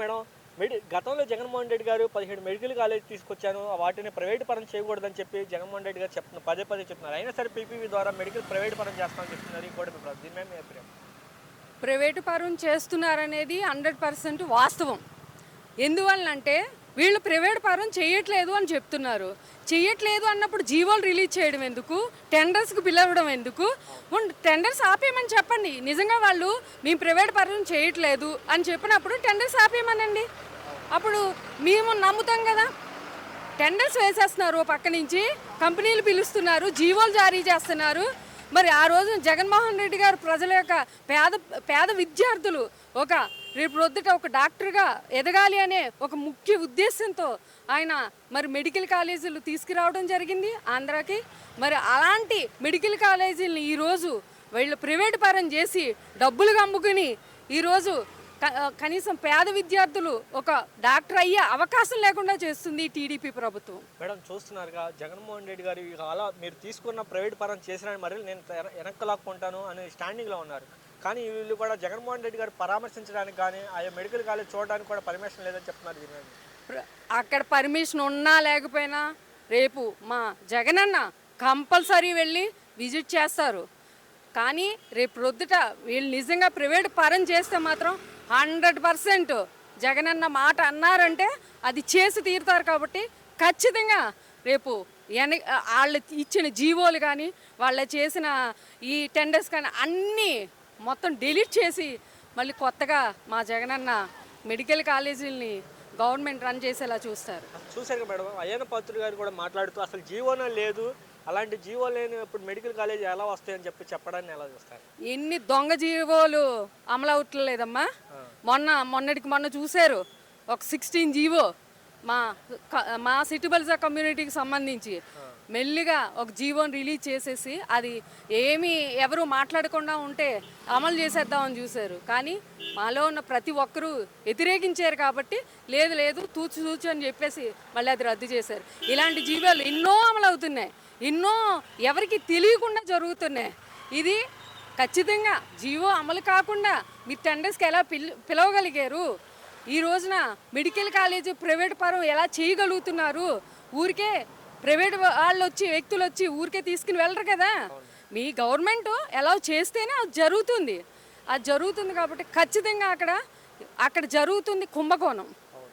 Madam. మెడి గతంలో జగన్మోహన్ రెడ్డి గారు పదిహేడు మెడికల్ కాలేజ్ తీసుకొచ్చాను. వాటిని ప్రైవేట్ పరం చేయకూడదని చెప్పి జగన్మోహన్ రెడ్డి గారు చెప్తున్నారు పదే పదే చెప్తున్నారు. అయినా సరే పీపీవీ ద్వారా మెడికల్ ప్రైవేట్ పరం చేస్తామని చెప్తున్నారు. కూడా మీ దీని మీద మీ అభిప్రాయం? ప్రైవేటు పరం చేస్తున్నారనేది హండ్రెడ్ పర్సెంట్ వాస్తవం. ఎందువల్లంటే వీళ్ళు ప్రైవేట్ పరం చేయట్లేదు అని చెప్తున్నారు. చేయట్లేదు అన్నప్పుడు జీవోలు రిలీజ్ చేయడం ఎందుకు? టెండర్స్కి పిలవడం ఎందుకు? టెండర్స్ ఆపేయమని చెప్పండి. నిజంగా వాళ్ళు మేము ప్రైవేట్ పరం చేయట్లేదు అని చెప్పినప్పుడు టెండర్స్ ఆపేయమనండి. అప్పుడు మేము నమ్ముతాం కదా. టెండర్స్ వేసేస్తున్నారు ఓ పక్క నుంచి కంపెనీలు పిలుస్తున్నారు జీవోలు జారీ చేస్తున్నారు. మరి ఆ రోజు జగన్మోహన్ రెడ్డి గారు ప్రజల యొక్క పేద పేద విద్యార్థులు ఒక రేపు రొద్దుట ఒక డాక్టర్గా ఎదగాలి అనే ఒక ముఖ్య ఉద్దేశంతో ఆయన మరి మెడికల్ కాలేజీలు తీసుకురావడం జరిగింది ఆంధ్రాకి. మరి అలాంటి మెడికల్ కాలేజీలను ఈరోజు వీళ్ళు ప్రైవేట్ పరం చేసి డబ్బులు అమ్ముకుని ఈరోజు కనీసం పేద విద్యార్థులు ఒక డాక్టర్ అయ్యే అవకాశం లేకుండా చేస్తుంది టీడీపీ ప్రభుత్వం. మేడం చూస్తున్నారుగా జగన్మోహన్ రెడ్డి గారు అలా మీరు తీసుకున్న ప్రైవేట్ పరం చేసిన మరి నేను వెనక్కి లాక్కుంటాను అనే స్టాండింగ్లో ఉన్నారు. కానీ వీళ్ళు కూడా జగన్మోహన్ రెడ్డి గారు పరామర్శించడానికి కానీ ఆయా మెడికల్ కాలేజ్ చూడడానికి కూడా పర్మిషన్ లేదని చెప్తున్నారు అక్కడ పర్మిషన్ ఉన్నా లేకపోయినా రేపు మా జగనన్న కంపల్సరీ వెళ్ళి విజిట్ చేస్తారు. కానీ రేపు రొద్దుట వీళ్ళు నిజంగా ప్రైవేట్ పరం చేస్తే మాత్రం హండ్రెడ్ పర్సెంట్ జగనన్న మాట అన్నారంటే అది చేసి తీరుతారు కాబట్టి ఖచ్చితంగా రేపు ఎన వాళ్ళు ఇచ్చిన జీవోలు కానీ వాళ్ళ చేసిన ఈ టెండర్స్ కానీ అన్నీ మొత్తం డిలీట్ చేసి మళ్ళీ కొత్తగా మా జగనన్న మెడికల్ కాలేజీలని గవర్నమెంట్ రన్ చేసేలా చూస్తారు. చూశారు మేడం అయ్యన్న పాత్రుడు గారు కూడా మాట్లాడుతూ అసలు జీవోన లేదు అలాంటి జీవో లేని ఇప్పుడు మెడికల్ కాలేజ్ ఎలా వస్తాయని చెప్పి చెప్పడాన్ని ఎలా చూస్తారు? ఎన్ని దొంగ జీవోలు అమలు అవట్లేదమ్మా మొన్న మొన్నటికి మొన్న చూశారు. ఒక సిక్స్టీన్ జీవో మా మా సిటిబల్సా కమ్యూనిటీకి సంబంధించి మెల్లిగా ఒక జీవోని రిలీజ్ చేసేసి అది ఏమీ ఎవరు మాట్లాడకుండా ఉంటే అమలు చేసేద్దామని చూశారు. కానీ మాలో ఉన్న ప్రతి ఒక్కరూ వ్యతిరేకించారు కాబట్టి లేదు లేదు తూచు తూచు అని చెప్పేసి మళ్ళీ అది రద్దు చేశారు. ఇలాంటి జీవోలు ఎన్నో అమలు అవుతున్నాయి ఎన్నో ఎవరికి తెలియకుండా జరుగుతున్నాయి. ఇది ఖచ్చితంగా జీవో అమలు కాకుండా మీరు టెండర్స్కి ఎలా పిల్ పిలవగలిగారు? ఈ రోజున మెడికల్ కాలేజ్ ప్రైవేట్ పరం ఎలా చేయగలుగుతున్నారు? ఊరికే ప్రైవేట్ వాళ్ళు వచ్చి వ్యక్తులు వచ్చి ఊరికే తీసుకుని వెళ్ళరు కదా? మీ గవర్నమెంట్ ఎలా చేస్తేనే అది జరుగుతుంది. అది జరుగుతుంది కాబట్టి ఖచ్చితంగా అక్కడ అక్కడ జరుగుతుంది కుంభకోణం.